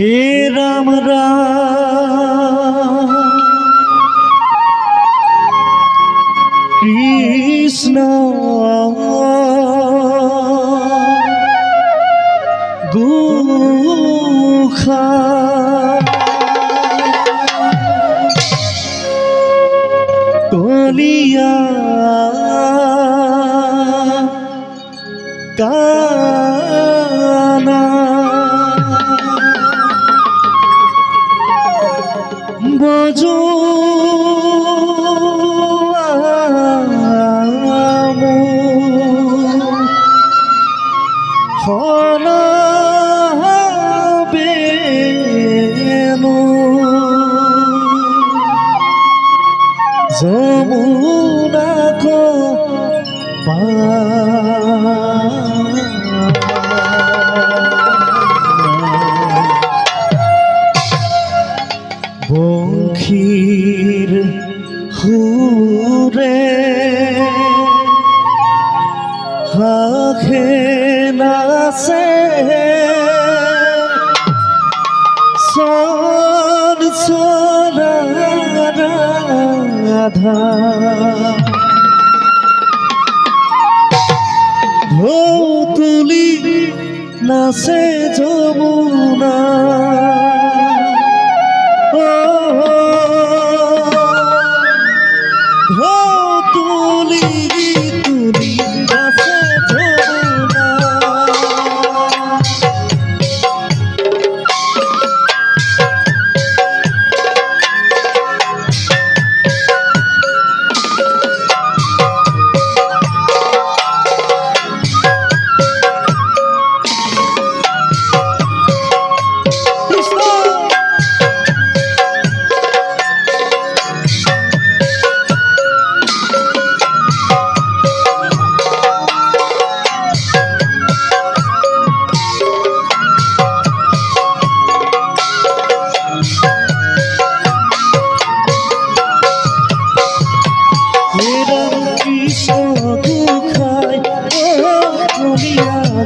হে রাম রাম। কৃষ্ণ গুখা কলিয়া কানা নাচে যমুনা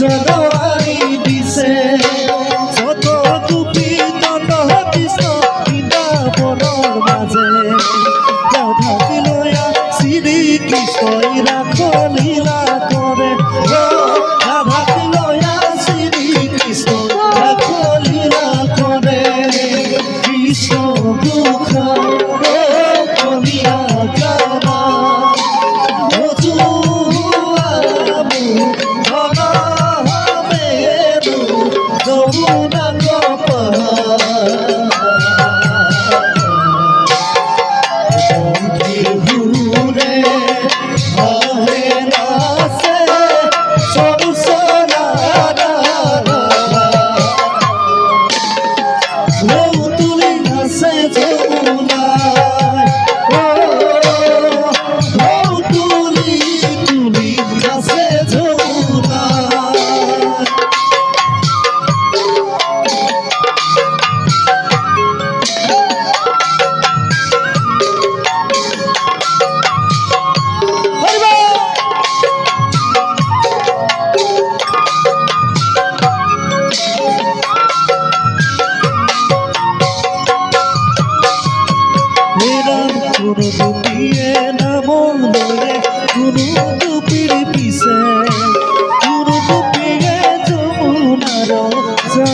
સદા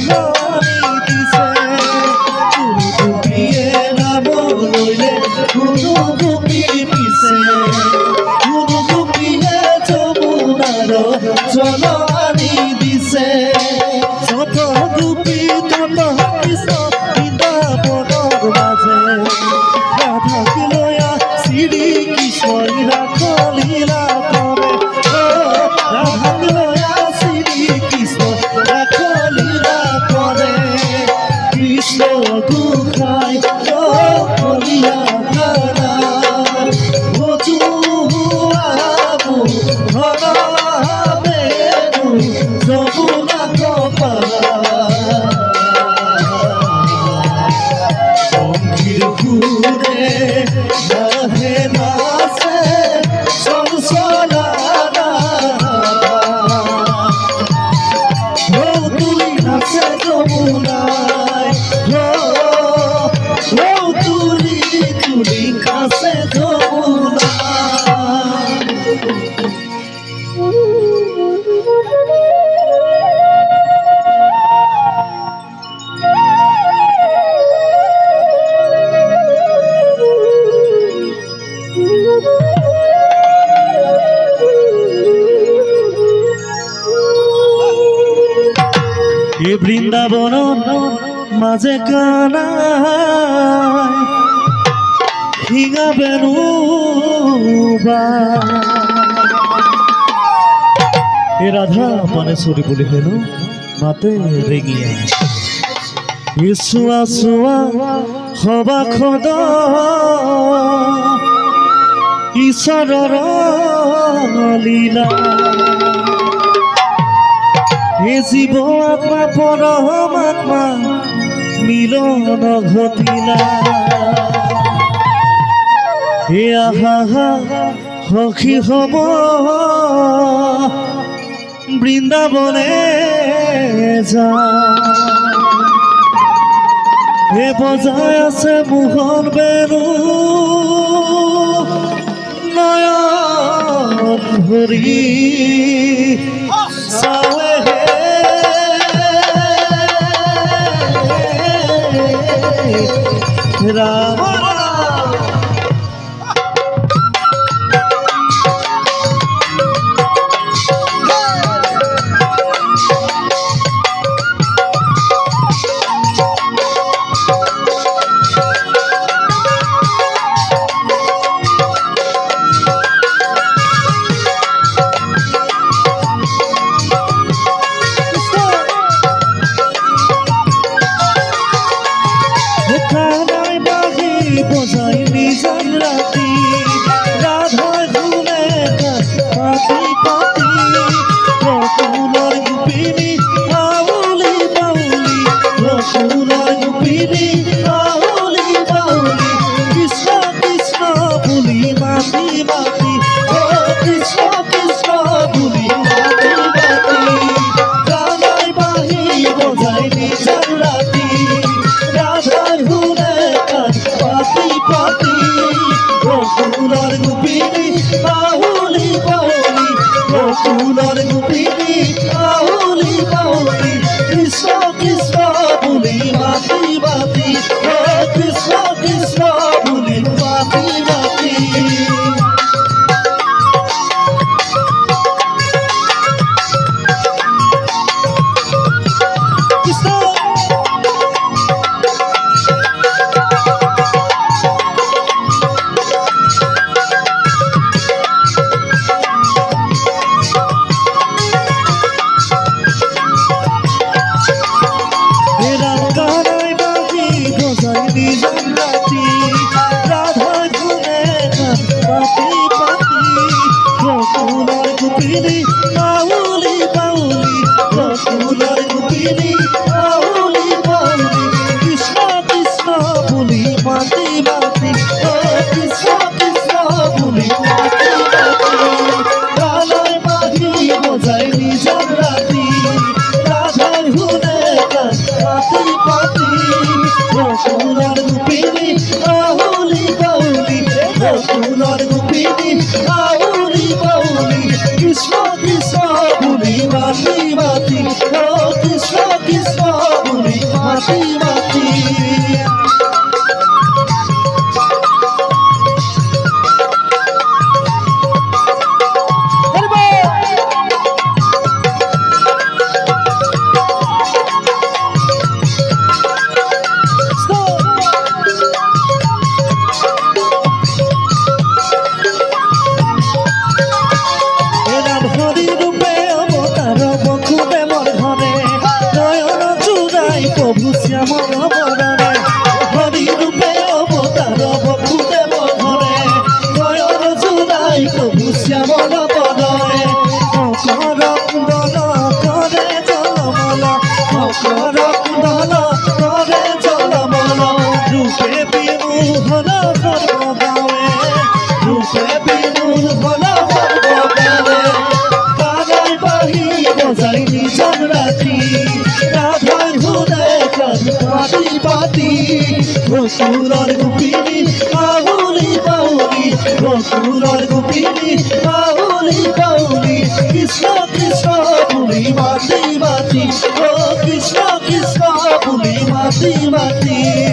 No. 想走不到。এ বৃন্দাবন মাঝে কানা হিঙা বেনু এ রাধা পানেশ্বরী বলি হেন, মাতে রেগিয়া এ সুয়া হবা খদ ঈশ্বর লীলা। হে জীব আত্মা পরম আত্মা মিলন ঘটিলা হে আহা সখী হব বৃন্দাবনে যা। হে বজায় আছে মোহন বেনু নয়ন ভরি। চাওয়া রাম রাতি রাধার ঘুরে পাতি পাতি। রসুলার গুপিনি বাহুলি বাহুলি রসুলার রসুরার গোপিনী পাউলি পাউলি রসুরার গোপিনী পাউলি পাউলি কৃষ্ণ কৃষ্ণ বলি মাতি মাতি। ও কৃষ্ণ কৃষ্ণ বলি মাতি মাতি।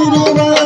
Guru Ram.